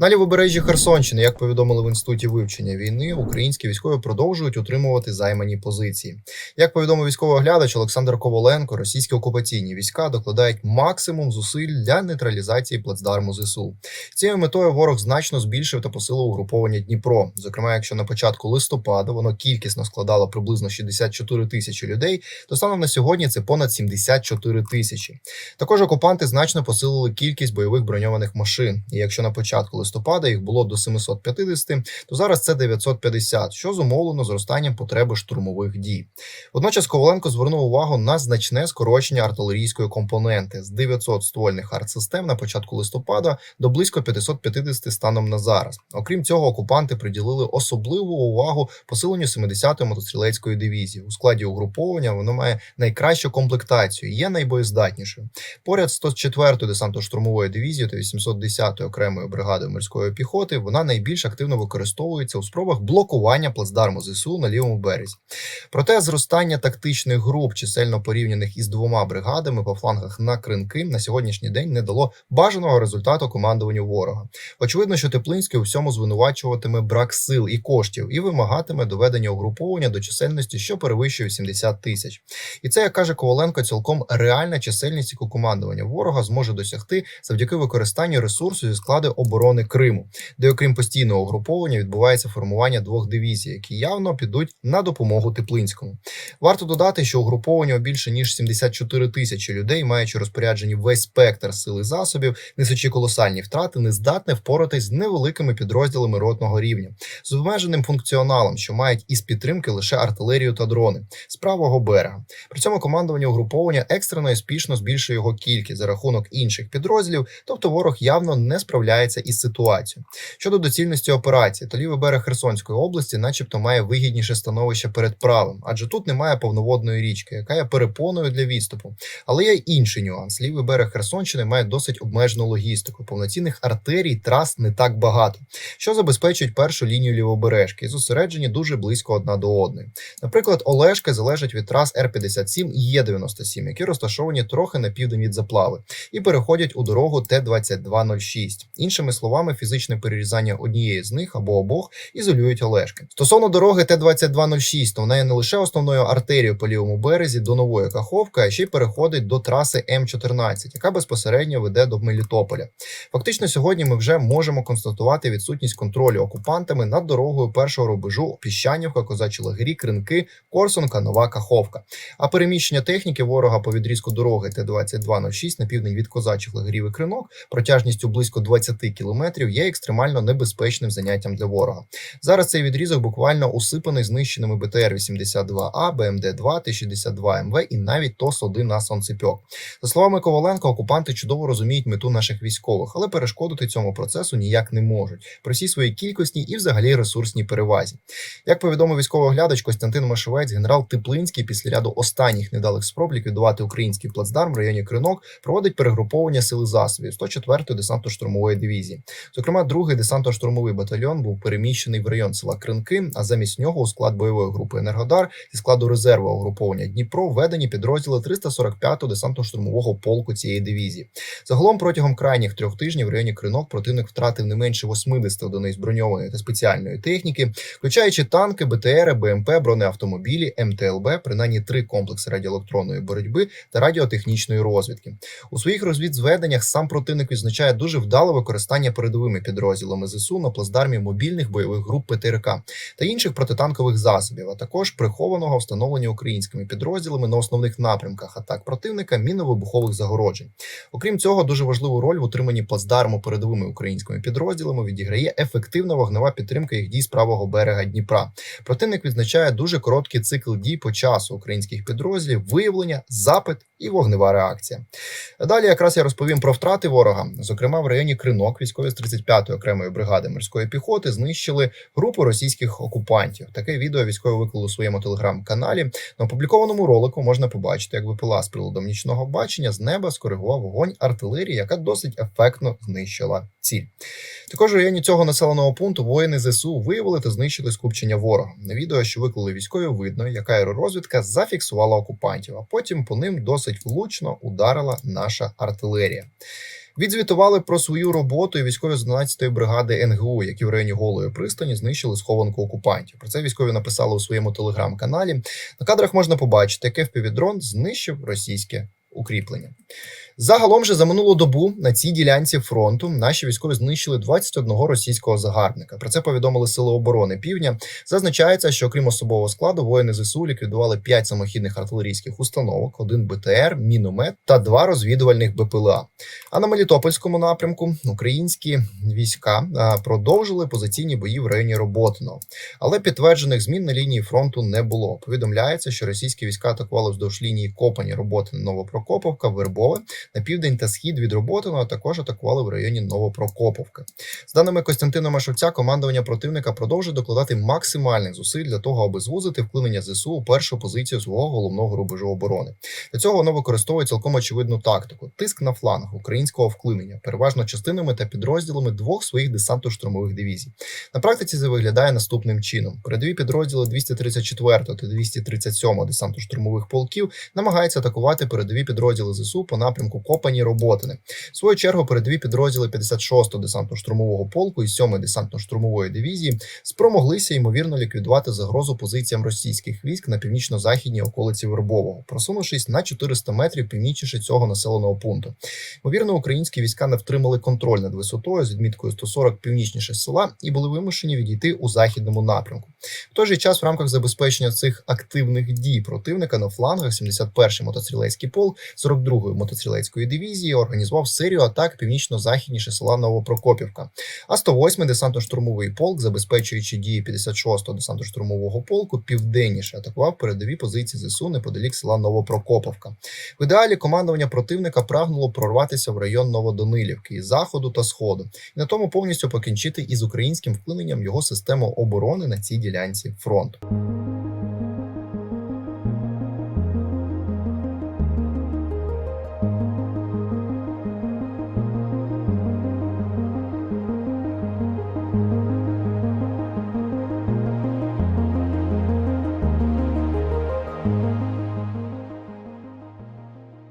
На лівобережжі Херсонщини, як повідомили в інституті вивчення війни, українські військові продовжують утримувати займані позиції. Як повідомив військовий оглядач Олександр Коваленко, російські окупаційні війська докладають максимум зусиль для нейтралізації плацдарму ЗСУ. Цією метою ворог значно збільшив та посилив угруповання Дніпро. Зокрема, якщо на початку листопада воно кількісно складало приблизно 64 тисячі людей, то станом на сьогодні це понад 74 тисячі. Також окупанти значно посилили кількість бойових броньованих машин. І якщо на початку листопада їх було до 750, то зараз це 950, що зумовлено зростанням потреби штурмових дій. Водночас Коваленко звернув увагу на значне скорочення артилерійської компоненти з 900 ствольних артсистем на початку листопада до близько 550 станом на зараз. Окрім цього, окупанти приділили особливу увагу посиленню 70-ї мотострілецької дивізії. У складі угруповання воно має найкращу комплектацію, є найбоєздатнішою. Поряд з 104-ї десантно-штурмової дивізії та 810-ї окремої бригади морської піхоти вона найбільш активно використовується у спробах блокування плацдарму ЗСУ на лівому березі. Проте зростання тактичних груп, чисельно порівняних із двома бригадами по флангах на кринки, на сьогоднішній день не дало бажаного результату командуванню ворога. Очевидно, що Теплинський у всьому звинувачуватиме брак сил і коштів і вимагатиме доведення угруповання до чисельності, що перевищує 80 тисяч. І це, як каже Коваленко, цілком реальна чисельність, яку командування ворога зможе досягти завдяки використанню ресурсу зі складу оборони Криму, де, окрім постійного угруповання, відбувається формування двох дивізій, які явно підуть на допомогу Теплинському. Варто додати, що угруповання більше ніж 74 тисячі людей, маючи розпоряджені весь спектр сил і засобів, несучи колосальні втрати, не здатне впоратись з невеликими підрозділами ротного рівня, з обмеженим функціоналом, що мають із підтримки лише артилерію та дрони з правого берега. При цьому командування угруповання екстрено і спішно збільшує його кількість за рахунок інших підрозділів, тобто ворог явно не справляється із ситуацією. Щодо доцільності операції, то лівий берег Херсонської області, начебто, має вигідніше становище перед правим, адже тут немає повноводної річки, яка є перепоною для відступу. Але є інший нюанс: лівий берег Херсонщини має досить обмежену логістику. Повноцінних артерій трас не так багато, що забезпечують першу лінію лівобережки і зосереджені дуже близько одна до одної. Наприклад, Олешка залежить від трас Р-57 і Є-97, які розташовані трохи на південь від заплави, і переходять у дорогу Т-2206. Іншими словами, фізичне перерізання однієї з них або обох ізолюють Олешки. Стосовно дороги Т-2206, то вона є не лише основною артерією по лівому березі до нової Каховки, а ще й переходить до траси М14, яка безпосередньо веде до Мелітополя. Фактично, сьогодні ми вже можемо констатувати відсутність контролю окупантами над дорогою першого рубежу Піщанівка, Козачі Лагері, Кринки, Корсунка, Нова Каховка. А переміщення техніки ворога по відрізку дороги Т-2206 на південь від козачих лагерів і кринок протяжністю близько 20 кілометрів є екстремально небезпечним заняттям для ворога. Зараз цей відрізок буквально усипаний знищеними БТР-82А, БМД-2, Т-62МВ і навіть ТОС-1 на Сонцепьок. За словами Коваленко, окупанти чудово розуміють мету наших військових, але перешкодити цьому процесу ніяк не можуть при всій своїй кількісній і взагалі ресурсній перевазі. Як повідомив військовий оглядач Костянтин Машевець, генерал Теплинський після ряду останніх недалих спроб ліквідувати український плацдарм в районі Кринок проводить перегруповання сили засобів 104-ї десантно-штурмової дивізії. Зокрема, другий десантно-штурмовий батальйон був переміщений в район села Кринки, а замість нього у склад бойової групи Енергодар зі складу резерву угруповання Дніпро введені підрозділи 345-го десантно-штурмового полку цієї дивізії. Загалом протягом крайніх трьох тижнів в районі Кринок противник втратив не менше 80 одиниць броньованої та спеціальної техніки, включаючи танки, БТР, БМП, бронеавтомобілі, МТЛБ, принаймні три комплекси радіоелектронної боротьби та радіотехнічної розвідки. У своїх розвідзведеннях сам противник відзначає дуже вдале використання передовими підрозділами ЗСУ на плацдармі мобільних бойових груп ПТРК та інших протитанкових засобів, а також прихованого встановлення українськими підрозділами на основних напрямках атак противника мінно-вибухових загороджень. Окрім цього, дуже важливу роль в утриманні плацдарму передовими українськими підрозділами відіграє ефективна вогнева підтримка їх дій з правого берега Дніпра. Противник відзначає дуже короткий цикл дій по часу українських підрозділів, виявлення, запит і вогнева реакція. Далі якраз я розповім про втрати ворога. Зокрема, в районі Кринок військові з 35-ї окремої бригади морської піхоти знищили групу російських окупантів. Таке відео військові виклали у своєму телеграм-каналі. На опублікованому ролику можна побачити, як ВПЛА з приладом нічного бачення з неба скоригував вогонь артилерії, яка досить ефектно знищила ціль. Також в районі цього населеного пункту воїни ЗСУ виявили та знищили скупчення ворога. На відео, що виклали військові, видно, яка аеророзвідка зафіксувала окупантів, а потім по ним досить влучно ударила наша артилерія. Відзвітували про свою роботу і військові з 12-ї бригади НГУ, які в районі Голої пристані знищили схованку окупантів. Про це військові написали у своєму телеграм-каналі. На кадрах можна побачити, як FPV-дрон знищив російське укріплення. Загалом же за минулу добу на цій ділянці фронту наші військові знищили 21 російського загарбника. Про це повідомили Сили оборони Півдня. Зазначається, що окрім особового складу, воїни ЗСУ ліквідували 5 самохідних артилерійських установок, один БТР, міномет та два розвідувальних БПЛА. А на Мелітопольському напрямку українські війська продовжили позиційні бої в районі Роботиного. Але підтверджених змін на лінії фронту не було. Повідомляється, що російські війська атакували вздовж лінії Копані роботи Роботин Новопрокоповка, Вербове на південь та схід від Роботиного, а також атакували в районі Новопрокоповки. З даними Костянтина Машовця, командування противника продовжує докладати максимальних зусиль для того, аби звузити вклинення ЗСУ у першу позицію свого головного рубежу оборони. Для цього воно використовує цілком очевидну тактику: тиск на фланг українського вклинення, переважно частинами та підрозділами двох своїх десантно-штурмових дивізій. На практиці це виглядає наступним чином: передові підрозділи 234 та 237 десантно-штурмових полків намагаються атакувати передові підрозділи ЗСУ по напрямку Копані Роботини. В свою чергу передові підрозділи 56-го десантно-штурмового полку і 7-ї десантно-штурмової дивізії спромоглися ймовірно ліквідувати загрозу позиціям російських військ на північно-західній околиці Вербового, просунувшись на 400 метрів північніше цього населеного пункту. Ймовірно, українські війська не втримали контроль над висотою з відміткою 140 північніше села і були вимушені відійти у західному напрямку. В той же час, в рамках забезпечення цих активних дій противника на флангах 71-й мотострілецький полк 42-ї мотострілецької дивізії організував серію атак північно-західніше села Новопрокопівка. А 108-й десантно-штурмовий полк, забезпечуючи дії 56-го десантно-штурмового полку, південніше атакував передові позиції ЗСУ неподалік села Новопрокоповка. В ідеалі командування противника прагнуло прорватися в район Новоданилівки із заходу та сходу, і на тому повністю покінчити із українським вклиненням його системи оборони на цій ділянці фронту.